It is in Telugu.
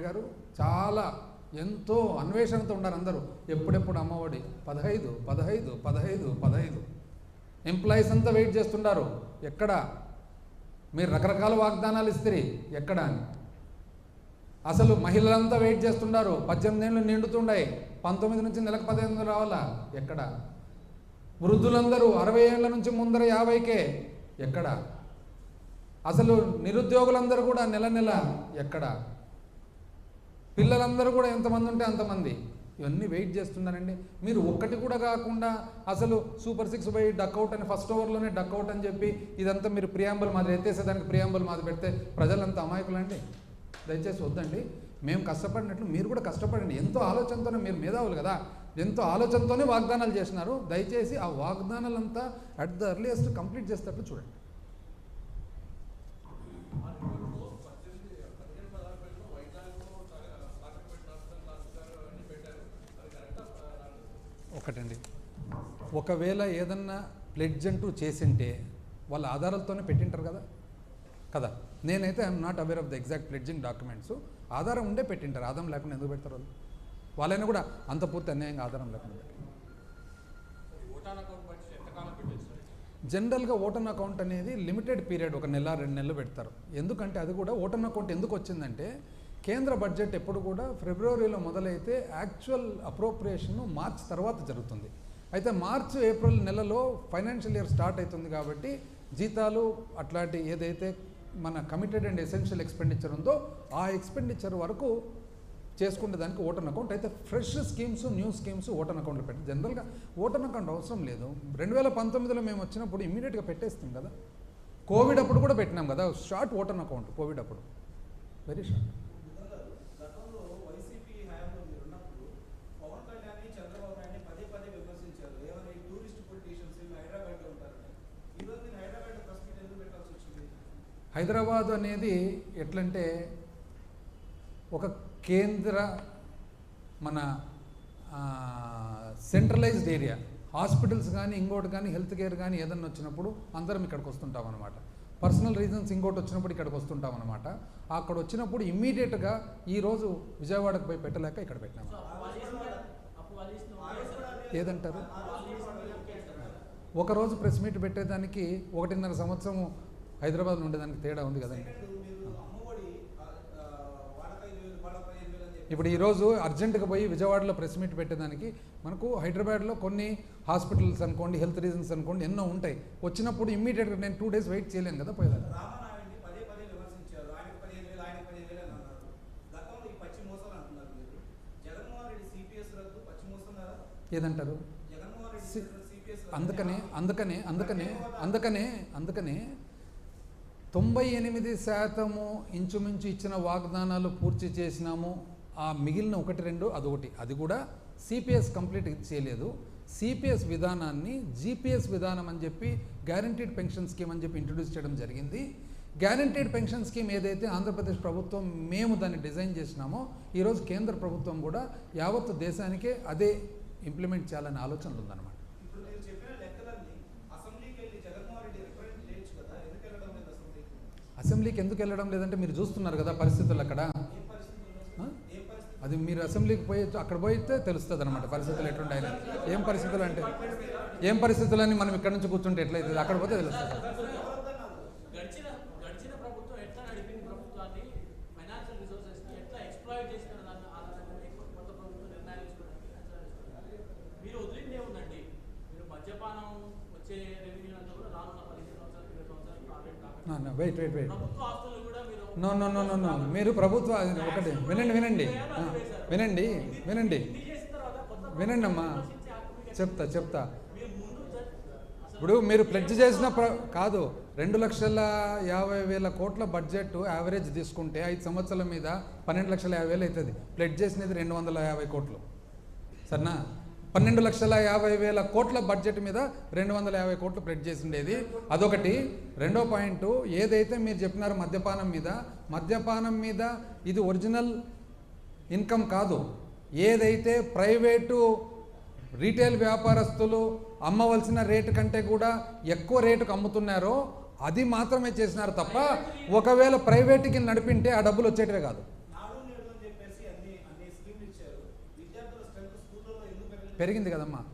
గారు చాలా ఎంతో అన్వేషణతో ఉన్నారు అందరూ. ఎప్పుడెప్పుడు అమ్మఒడి? పదహైదు పదహైదు పదహైదు పదహైదు. ఎంప్లాయీస్ అంతా వెయిట్ చేస్తున్నారు ఎక్కడ? మీరు రకరకాల వాగ్దానాలు ఇస్తే ఎక్కడ అని. అసలు మహిళలంతా వెయిట్ చేస్తున్నారు పద్దెనిమిది ఏళ్ళు నిండుతుండే పంతొమ్మిది నుంచి నెలకు పదిహేను వందలు రావాలా? ఎక్కడ? వృద్ధులందరూ అరవై ఏళ్ళ నుంచి ముందర యాభైకే. ఎక్కడ? అసలు నిరుద్యోగులందరూ కూడా నెల నెల ఎక్కడ? పిల్లలందరూ కూడా ఎంతమంది ఉంటే అంతమంది. ఇవన్నీ వెయిట్ చేస్తున్నారండి. మీరు ఒక్కటి కూడా కాకుండా అసలు super six by duck out అని ఫస్ట్ ఓవర్లోనే డక్అవుట్ అని చెప్పి ఇదంతా మీరు ప్రియాంబుల్ మాది ఎత్తేసేదానికి ప్రియాంబుల్ మాది పెడితే ప్రజలంతా అమాయకులండి. దయచేసి వద్దండి. మేము కష్టపడినట్లు మీరు కూడా కష్టపడండి. ఎంతో ఆలోచనతోనే మీరు మేధావులు కదా. ఎంతో ఆలోచనతోనే వాగ్దానాలు చేసినారు. దయచేసి ఆ వాగ్దానాలంతా అట్ ద ఎర్లియస్ట్ కంప్లీట్ చేసేటట్లు చూడండి. ఒకటండి. ఒకవేళ ఏదన్నా ప్లెడ్జ్ అంటూ చేసింటే వాళ్ళ ఆధారాలతోనే పెట్టింటారు కదా? కదా? నేనైతే I'm not aware of the exact pledging documents. ఆధారం ఉండే పెట్టింటారు. ఆధారం లేకుండా ఎందుకు పెడతారు వాళ్ళు? వాళ్ళైనా కూడా అంత పూర్తి అన్యాయంగా ఆధారం లేకుండా పెట్టి జనరల్గా ఓటన్ అకౌంట్ అనేది లిమిటెడ్ పీరియడ్ ఒక నెల రెండు నెలలు పెడతారు. ఎందుకంటే అది కూడా ఓటన్ అకౌంట్ ఎందుకు వచ్చిందంటే కేంద్ర బడ్జెట్ ఎప్పుడు కూడా ఫిబ్రవరిలో మొదలైతే యాక్చువల్ అప్రోప్రియేషన్ మార్చ్ తర్వాత జరుగుతుంది. అయితే మార్చ్ ఏప్రిల్ నెలలో ఫైనాన్షియల్ ఇయర్ స్టార్ట్ అవుతుంది కాబట్టి జీతాలు అట్లాంటి ఏదైతే మన కమిటెడ్ అండ్ ఎసెన్షియల్ ఎక్స్పెండిచర్ ఉందో ఆ ఎక్స్పెండిచర్ వరకు చేసుకునే దానికి ఓటన్ అకౌంట్ అయితే fresh schemes new schemes vote on అకౌంట్లో పెట్టి జనరల్గా ఓటన్ అకౌంట్ అవసరం లేదు. రెండు వేల పంతొమ్మిదిలో మేము వచ్చినప్పుడు ఇమీడియట్గా పెట్టేస్తాం కదా. కోవిడ్ అప్పుడు కూడా పెట్టినాం కదా short vote on account Covid అప్పుడు. వెరీ షార్ట్ హైదరాబాద్ అనేది ఎట్లంటే ఒక కేంద్ర మన సెంట్రలైజ్డ్ ఏరియా హాస్పిటల్స్ కానీ ఇంకోటి కానీ హెల్త్ కేర్ కానీ ఏదన్నా వచ్చినప్పుడు అందరం ఇక్కడికి వస్తుంటాం అనమాట పర్సనల్ రీజన్స్ ఇంకోటి వచ్చినప్పుడు ఇక్కడికి వస్తుంటాం అనమాట అక్కడ వచ్చినప్పుడు ఇమ్మీడియట్గా ఈరోజు విజయవాడకు పోయి పెట్టలేక ఇక్కడ పెట్టినాము ఏదంటారు? ఒకరోజు ప్రెస్ మీట్ పెట్టేదానికి ఒకటిన్నర సంవత్సరం హైదరాబాద్లో ఉండేదానికి తేడా ఉంది కదండి. ఇప్పుడు ఈరోజు అర్జెంటుగా పోయి విజయవాడలో ప్రెస్ మీట్ పెట్టేదానికి మనకు హైదరాబాద్లో కొన్ని హాస్పిటల్స్ అనుకోండి హెల్త్ రీజన్స్ అనుకోండి ఎన్నో ఉంటాయి. వచ్చినప్పుడు ఇమ్మీడియట్గా నేను టూ డేస్ వెయిట్ చేయలేను కదా పోయేదాన్ని. కదా ఏదంటారు అందుకనే అందుకనే అందుకనే అందుకనే అందుకనే తొంభై ఎనిమిది శాతము ఇంచుమించు ఇచ్చిన వాగ్దానాలు పూర్తి చేసినాము. ఆ మిగిలిన ఒకటి రెండు అదొకటి అది కూడా సిపిఎస్ కంప్లీట్ చేయలేదు. సిపిఎస్ విధానాన్ని జీపీఎస్ విధానం అని చెప్పి గ్యారంటీడ్ పెన్షన్ స్కీమ్ అని చెప్పి ఇంట్రొడ్యూస్ చేయడం జరిగింది. గ్యారంటీడ్ పెన్షన్ స్కీమ్ ఏదైతే ఆంధ్రప్రదేశ్ ప్రభుత్వం మేము దాన్ని డిజైన్ చేసినామో ఈరోజు కేంద్ర ప్రభుత్వం కూడా యావత్తు దేశానికే అదే ఇంప్లిమెంట్ చేయాలనే ఆలోచనలు ఉందన్నమాట ఇప్పుడు మీరు చెప్పిన లెక్కలన్నీ అసెంబ్లీకి వెళ్ళి జగన్మోహన్ రెడ్డి రిప్రజెంట్ చేయొచ్చు కదా ఎందుకు వెళ్ళడం లేదు అసెంబ్లీకి ఎందుకు వెళ్ళడం లేదంటే మీరు చూస్తున్నారు కదా పరిస్థితులు అక్కడ? అది మీరు అసెంబ్లీకి పోయి అక్కడ పోయితే తెలుస్తుంది అనమాట పరిస్థితులు ఎట్లుంటాయని. ఏం పరిస్థితులు అంటే? ఏం పరిస్థితులని మనం ఇక్కడ నుంచి కూర్చుంటే ఎట్లయితుంది? అక్కడ పోతే తెలుస్తుంది. Wait wait wait no no no no no మీరు ప్రభుత్వ ఒకటి. వినండి వినండి. వినండి వినండి. వినండి అమ్మా. చెప్తా చెప్తా. ఇప్పుడు మీరు ప్లెడ్జ్ చేసిన ప్ర కాదు. రెండు లక్షల యాభై వేల కోట్ల బడ్జెట్ యావరేజ్ తీసుకుంటే ఐదు సంవత్సరాల మీద పన్నెండు లక్షల యాభై వేలు అవుతుంది. ప్లెడ్జ్ చేసినది రెండు వందల యాభై కోట్లు. సరేనా? పన్నెండు లక్షల యాభై వేల కోట్ల బడ్జెట్ మీద రెండు వందల యాభై కోట్లు ప్లెడ్జ్ చేసిండేది అదొకటి. రెండో పాయింట్ ఏదైతే మీరు చెప్పినారో మద్యపానం మీద మద్యపానం మీద ఇది ఒరిజినల్ ఇన్కమ్ కాదు. ఏదైతే ప్రైవేటు రీటైల్ వ్యాపారస్తులు అమ్మవలసిన రేటు కంటే కూడా ఎక్కువ రేటుకు అమ్ముతున్నారో అది మాత్రమే చేసినారు తప్ప ఒకవేళ ప్రైవేట్కి నడిపింటే ఆ డబ్బులు వచ్చేటివే కాదు నాడు నేడు అని చెప్పి పెరిగింది కదమ్మా.